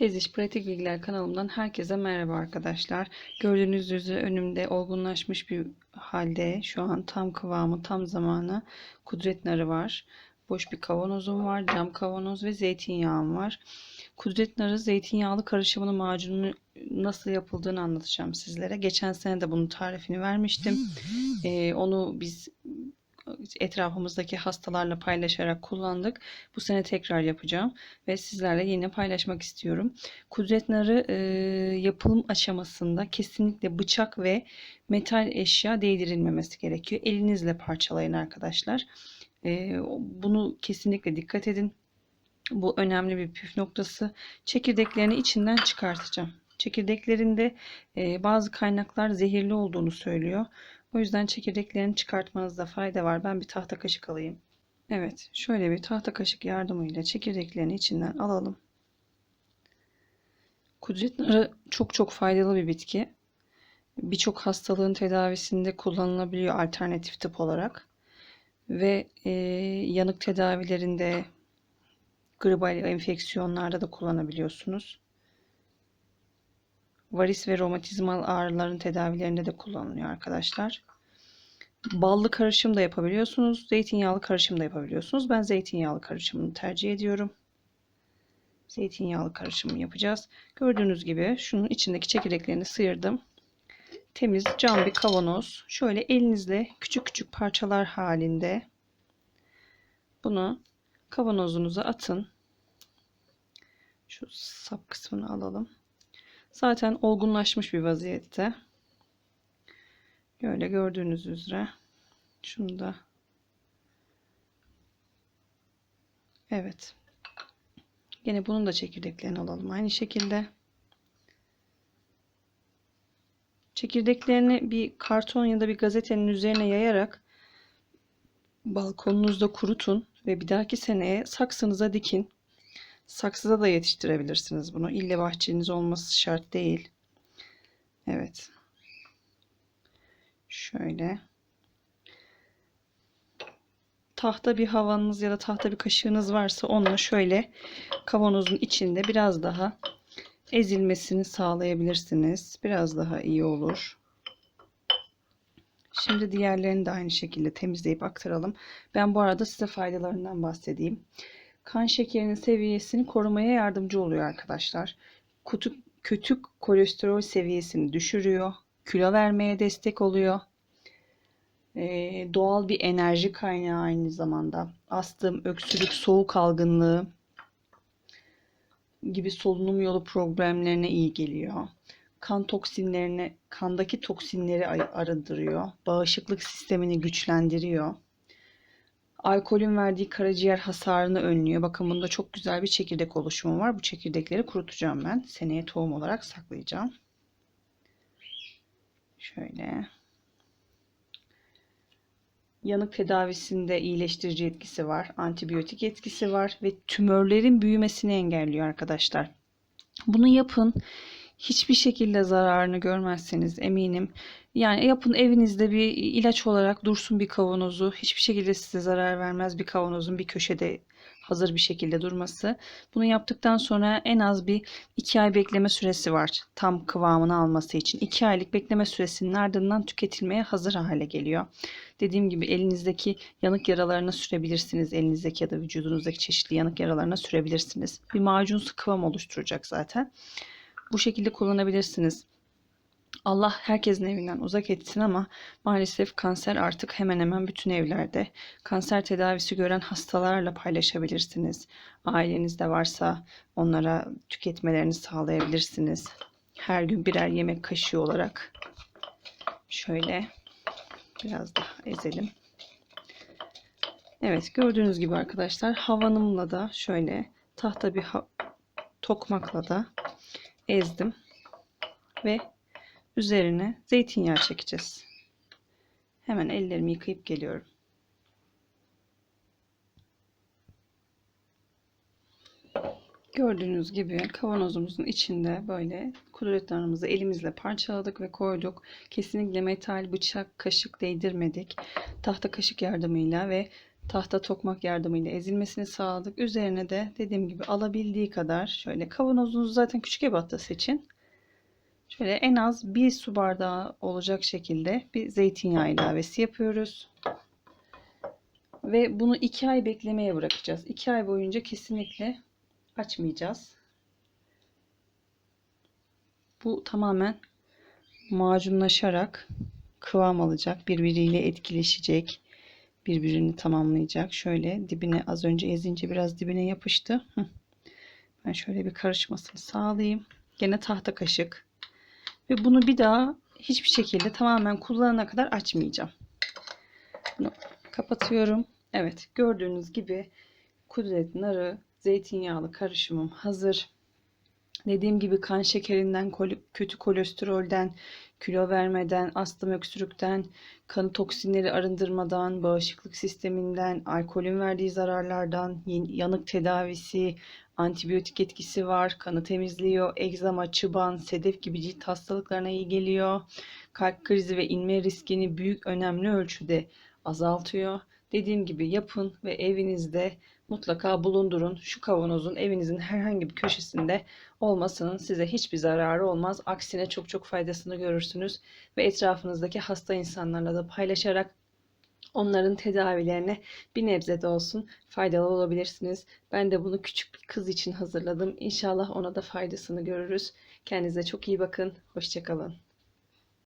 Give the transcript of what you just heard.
Tez İş Pratik Bilgiler kanalımdan herkese merhaba arkadaşlar. Gördüğünüz üzere önümde olgunlaşmış bir halde şu an tam kıvamı tam zamanı kudret narı var. Boş bir kavanozum var, cam kavanoz ve zeytinyağım var. Kudret narı zeytinyağlı karışımının macununu nasıl yapıldığını anlatacağım sizlere. Geçen sene de bunun tarifini vermiştim. Ee, onu biz etrafımızdaki hastalarla paylaşarak kullandık. Bu sene tekrar yapacağım ve sizlerle yine paylaşmak istiyorum. Kudret narı e, yapılım aşamasında kesinlikle bıçak ve metal eşya değdirilmemesi gerekiyor. Elinizle parçalayın arkadaşlar. E, bunu kesinlikle dikkat edin. Bu önemli bir püf noktası. Çekirdeklerini içinden çıkartacağım. Çekirdeklerinde e, bazı kaynaklar zehirli olduğunu söylüyor. O yüzden çekirdeklerini çıkartmanızda fayda var. Ben bir tahta kaşık alayım. Evet, şöyle bir tahta kaşık yardımıyla çekirdeklerini içinden alalım. Kudret narı çok çok faydalı bir bitki. Birçok hastalığın tedavisinde kullanılabiliyor alternatif tıp olarak. Ve e, yanık tedavilerinde, gribal enfeksiyonlarda da kullanabiliyorsunuz. Varis ve romatizmal ağrıların tedavilerinde de kullanılıyor arkadaşlar. Ballı karışım da yapabiliyorsunuz. Zeytinyağlı karışım da yapabiliyorsunuz. Ben zeytinyağlı karışımını tercih ediyorum. Zeytinyağlı karışımı yapacağız. Gördüğünüz gibi şunun içindeki çekirdeklerini sıyırdım. Temiz cam bir kavanoz. Şöyle elinizle küçük küçük parçalar halinde bunu kavanozunuza atın. Şu sap kısmını alalım. Zaten olgunlaşmış bir vaziyette. Böyle gördüğünüz üzere. Şunu da Evet. Yine bunun da çekirdeklerini alalım. Aynı şekilde. Çekirdeklerini bir karton ya da bir gazetenin üzerine yayarak balkonunuzda kurutun ve bir dahaki seneye saksınıza dikin. Saksıda da yetiştirebilirsiniz bunu. İlle bahçeniz olması şart değil. Evet. Şöyle. Tahta bir havanız ya da tahta bir kaşığınız varsa onunla şöyle kavanozun içinde biraz daha ezilmesini sağlayabilirsiniz. Biraz daha iyi olur. Şimdi diğerlerini de aynı şekilde temizleyip aktaralım. Ben bu arada size faydalarından bahsedeyim kan şekerinin seviyesini korumaya yardımcı oluyor arkadaşlar. Kutu, kötü kolesterol seviyesini düşürüyor. Kilo vermeye destek oluyor. Ee, doğal bir enerji kaynağı aynı zamanda. Astım, öksürük, soğuk algınlığı gibi solunum yolu problemlerine iyi geliyor. Kan toksinlerini, kandaki toksinleri arındırıyor. Bağışıklık sistemini güçlendiriyor alkolün verdiği karaciğer hasarını önlüyor. Bakın bunda çok güzel bir çekirdek oluşumu var. Bu çekirdekleri kurutacağım ben. Seneye tohum olarak saklayacağım. Şöyle. Yanık tedavisinde iyileştirici etkisi var. Antibiyotik etkisi var. Ve tümörlerin büyümesini engelliyor arkadaşlar. Bunu yapın. Hiçbir şekilde zararını görmezseniz eminim yani yapın evinizde bir ilaç olarak dursun bir kavanozu. Hiçbir şekilde size zarar vermez bir kavanozun bir köşede hazır bir şekilde durması. Bunu yaptıktan sonra en az bir 2 ay bekleme süresi var. Tam kıvamını alması için. 2 aylık bekleme süresinin ardından tüketilmeye hazır hale geliyor. Dediğim gibi elinizdeki yanık yaralarına sürebilirsiniz. Elinizdeki ya da vücudunuzdaki çeşitli yanık yaralarına sürebilirsiniz. Bir macunsu kıvam oluşturacak zaten. Bu şekilde kullanabilirsiniz. Allah herkesin evinden uzak etsin ama maalesef kanser artık hemen hemen bütün evlerde. Kanser tedavisi gören hastalarla paylaşabilirsiniz. Ailenizde varsa onlara tüketmelerini sağlayabilirsiniz. Her gün birer yemek kaşığı olarak şöyle biraz daha ezelim. Evet gördüğünüz gibi arkadaşlar havanımla da şöyle tahta bir tokmakla da ezdim ve üzerine zeytinyağı çekeceğiz. Hemen ellerimi yıkayıp geliyorum. Gördüğünüz gibi kavanozumuzun içinde böyle kudretlerimizi elimizle parçaladık ve koyduk. Kesinlikle metal, bıçak, kaşık değdirmedik. Tahta kaşık yardımıyla ve tahta tokmak yardımıyla ezilmesini sağladık. Üzerine de dediğim gibi alabildiği kadar şöyle kavanozunuzu zaten küçük ebatta seçin. Şöyle en az bir su bardağı olacak şekilde bir zeytinyağı ilavesi yapıyoruz. Ve bunu 2 ay beklemeye bırakacağız. 2 ay boyunca kesinlikle açmayacağız. Bu tamamen macunlaşarak kıvam alacak. Birbiriyle etkileşecek. Birbirini tamamlayacak. Şöyle dibine az önce ezince biraz dibine yapıştı. Ben şöyle bir karışmasını sağlayayım. Gene tahta kaşık. Ve bunu bir daha hiçbir şekilde tamamen kullanana kadar açmayacağım. Bunu kapatıyorum. Evet gördüğünüz gibi kudret narı zeytinyağlı karışımım hazır. Dediğim gibi kan şekerinden, kötü kolesterolden, kilo vermeden, astım öksürükten, kanı toksinleri arındırmadan, bağışıklık sisteminden, alkolün verdiği zararlardan, yanık tedavisi, antibiyotik etkisi var, kanı temizliyor, egzama, çıban, sedef gibi cilt hastalıklarına iyi geliyor. Kalp krizi ve inme riskini büyük önemli ölçüde azaltıyor. Dediğim gibi yapın ve evinizde mutlaka bulundurun. Şu kavanozun evinizin herhangi bir köşesinde olmasının size hiçbir zararı olmaz. Aksine çok çok faydasını görürsünüz ve etrafınızdaki hasta insanlarla da paylaşarak onların tedavilerine bir nebze de olsun faydalı olabilirsiniz. Ben de bunu küçük bir kız için hazırladım. İnşallah ona da faydasını görürüz. Kendinize çok iyi bakın. Hoşçakalın.